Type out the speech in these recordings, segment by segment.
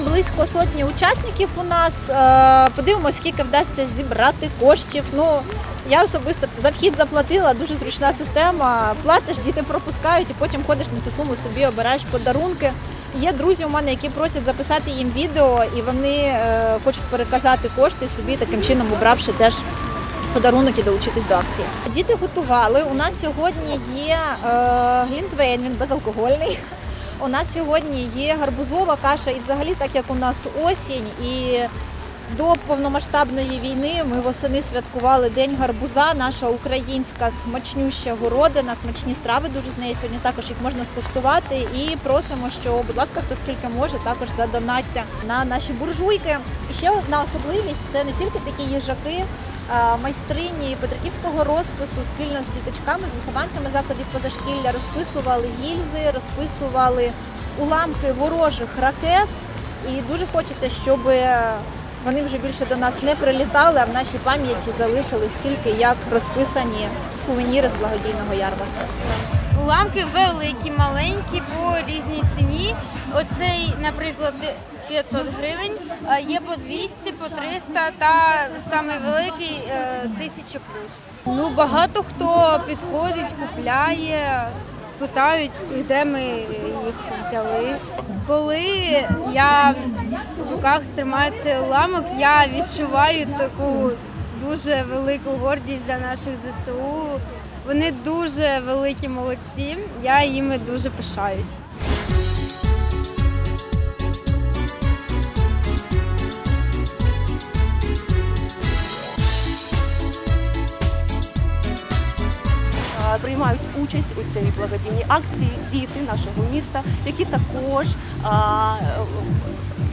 близько сотні учасників у нас. Е, Подивимось, скільки вдасться зібрати коштів. Ну я особисто за вхід заплатила, дуже зручна система. Платиш, діти пропускають, і потім ходиш на цю суму собі, обираєш подарунки. Є друзі у мене, які просять записати їм відео, і вони е, хочуть переказати кошти собі, таким чином обравши теж подарунок і долучитись до акції. Діти готували. У нас сьогодні є е, глінтвейн, він безалкогольний. У нас сьогодні є гарбузова каша, і взагалі, так як у нас осінь і до повномасштабної війни ми восени святкували День гарбуза. Наша українська смачнюща городина, смачні страви дуже з неї сьогодні також їх можна скуштувати. І просимо, що, будь ласка, хто скільки може, також задонатьте на наші буржуйки. І ще одна особливість це не тільки такі їжаки. а Майстрині Петриківського розпису спільно з діточками, з вихованцями закладів позашкілля розписували гільзи, розписували уламки ворожих ракет. І дуже хочеться, щоб вони вже більше до нас не прилітали, а в нашій пам'яті залишились тільки як розписані сувеніри з благодійного ярмарку. Уламки великі, маленькі по різній ціні. Оцей, наприклад, 500 гривень, а є по 200, по 300 та самий великий е, 1000 плюс. Ну, багато хто підходить, купляє, питають, де ми їх взяли. Коли я в руках тримаю цей уламок, я відчуваю таку дуже велику гордість за наших ЗСУ. Вони дуже великі молодці. Я їми дуже пишаюсь. Приймають участь у цій благодійній акції діти нашого міста, які також а,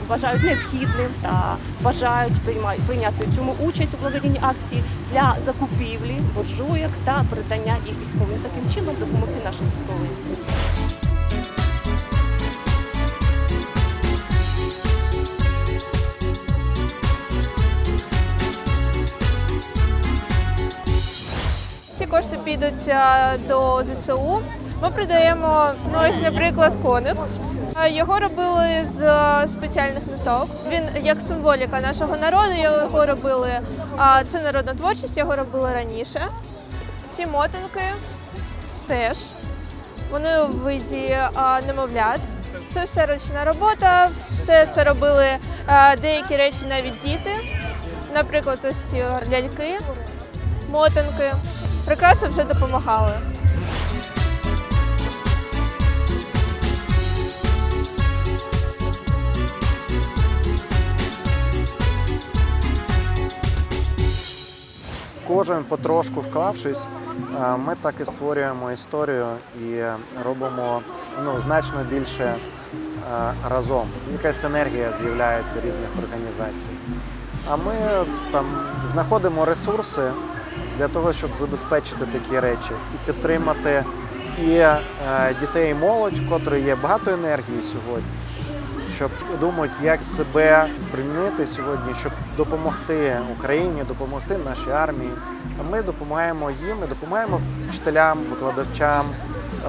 вважають необхідним та бажають прийняти цьому участь у благодійній акції для закупівлі буржуєк та передання їх військовим. Таким чином допомогти нашим військовим. Кошти підуть е, до ЗСУ. Ми продаємо ну, ось, наприклад, коник. Е, Його робили з е, спеціальних ниток. Він як символіка нашого народу. Його робили це народна творчість, його робили раніше. Ці мотинки теж. Вони у виді немовлят. Це все ручна робота. Все це робили деякі речі навіть діти. Наприклад, ось ці ляльки, мотинки. Прикраси вже допомагали. Кожен потрошку вклавшись, е, ми так і створюємо історію і робимо ну, значно більше е, разом. Якась енергія з'являється різних організацій. А ми там знаходимо ресурси для того, щоб забезпечити такі речі і підтримати і е, дітей, і молодь, в котрої є багато енергії сьогодні щоб думають, як себе примінити сьогодні, щоб допомогти Україні, допомогти нашій армії. А ми допомагаємо їм, ми допомагаємо вчителям, викладачам,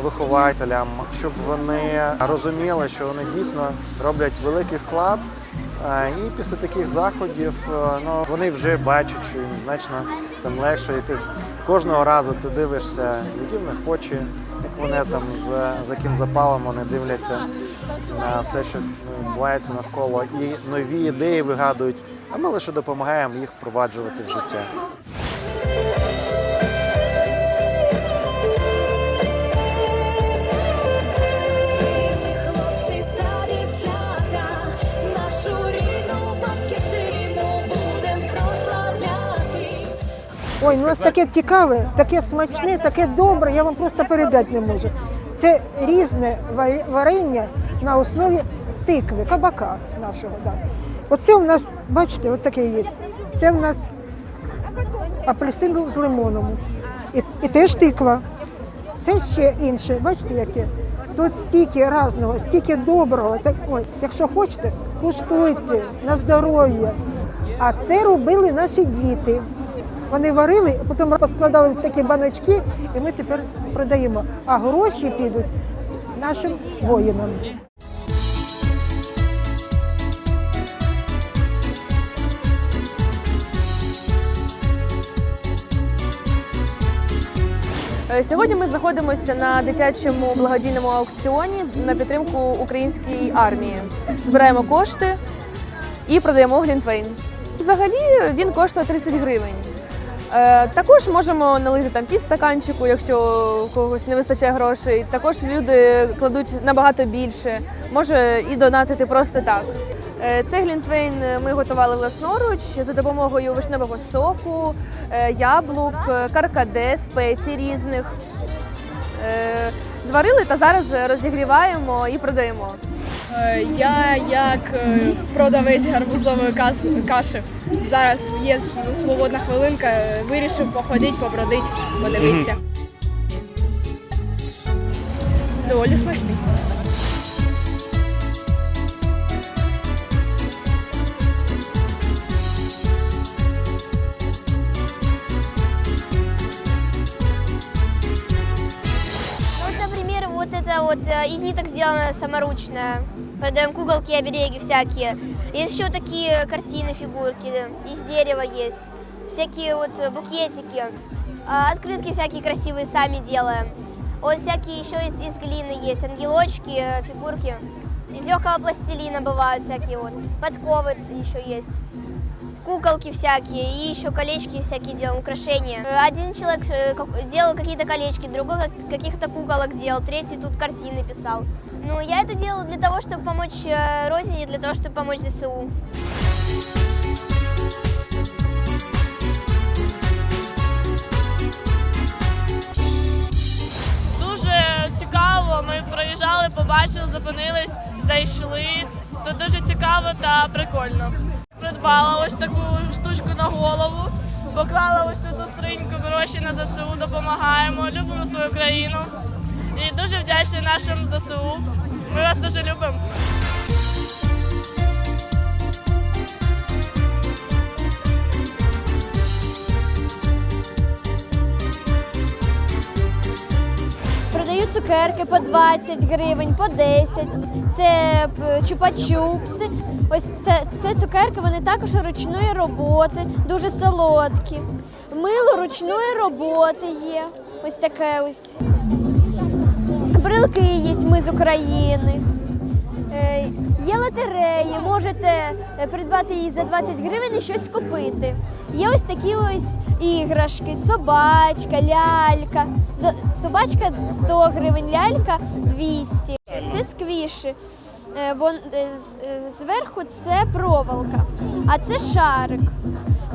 вихователям, щоб вони розуміли, що вони дійсно роблять великий вклад. І після таких заходів е, ну, вони вже бачать, що їм значно там легше. І ти кожного разу ти дивишся, які в них очі, як вони там з за яким запалом вони дивляться на все, що ну, відбувається навколо, і нові ідеї вигадують. А ми лише допомагаємо їх впроваджувати в життя. Ой, ну у нас таке цікаве, таке смачне, таке добре, я вам просто передати не можу. Це різне варення на основі тикви, кабака нашого. Да. Оце у нас, бачите, от таке є. Це у нас апельсин з лимоном. І, і теж тиква. Це ще інше, бачите, яке? Тут стільки різного, стільки доброго. Так, ой, якщо хочете, куштуйте на здоров'я. А це робили наші діти. Вони варили, потім поскладали в такі баночки, і ми тепер продаємо. А гроші підуть нашим воїнам. Е, сьогодні ми знаходимося на дитячому благодійному аукціоні на підтримку української армії. Збираємо кошти і продаємо глінтвейн. Взагалі він коштує 30 гривень. Е, Також можемо налити там півстаканчику, якщо у когось не вистачає грошей. Також люди кладуть набагато більше, може і донатити просто так. Е, Цей глінтвейн ми готували власноруч за допомогою вишневого соку, е, яблук, каркаде, спецій різних. Зварили та зараз розігріваємо і продаємо. Е, Я як е, продавець гарбузової каші зараз є свободна хвилинка, е, вирішив походити, побродити, подивитися. Доволі смачний. Ну, вот, например, вот это вот э, из ниток сделано саморучно. Продаем куколки, обереги всякие. Есть еще такие картины, фигурки, из дерева есть. Всякие вот э, букетики. А, Открытки всякие красивые сами делаем. Вот всякие еще из, из глины есть, ангелочки, э, фигурки. Из легкого пластилина бывают всякие вот. Подковы еще есть куколки всякие и еще колечки всякие делаем, украшения. Э, Один человек э, как- делал какие-то колечки, другой как- каких-то куколок делал, третий тут картины писал. Ну, я это делала для того, чтобы помочь э, родине, для того, чтобы помочь ЗСУ. Дуже цікаво. Ми проїжджали, побачили, зупинились, зайшли. Тут дуже цікаво та прикольно. Придбала ось таку штучку на голову, поклала ось цю у скриньку гроші на ЗСУ, допомагаємо, любимо свою країну. І дуже вдячні нашим ЗСУ. Ми вас дуже любимо. Цукерки по 20 гривень, по 10. Це п- чупа-чупси. Ось це, це цукерки, вони також ручної роботи, дуже солодкі. Мило ручної роботи є. Ось таке ось. Брилки є, ми з України. Є лотереї, можете е, придбати її за 20 гривень і щось купити. Є ось такі ось іграшки, собачка, лялька. Собачка 100 гривень, лялька 200. Це сквіші. Е, Вон, е, зверху це проволока, а це шарик.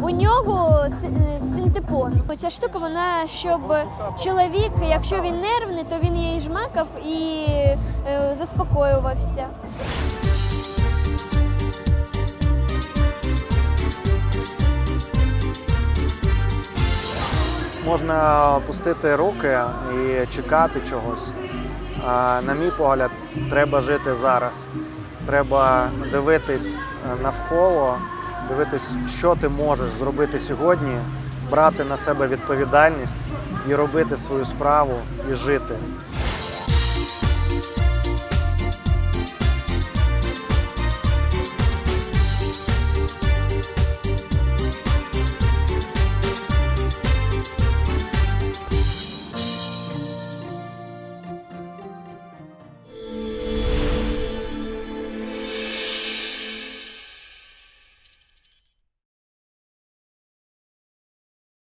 У нього си- синтепон. Ця штука, вона щоб чоловік, якщо він нервний, то він її жмакав і заспокоювався. Можна пустити руки і чекати чогось. А, на мій погляд, треба жити зараз. Треба дивитись е, навколо, дивитись, що ти можеш зробити сьогодні, брати на себе відповідальність і робити свою справу і жити.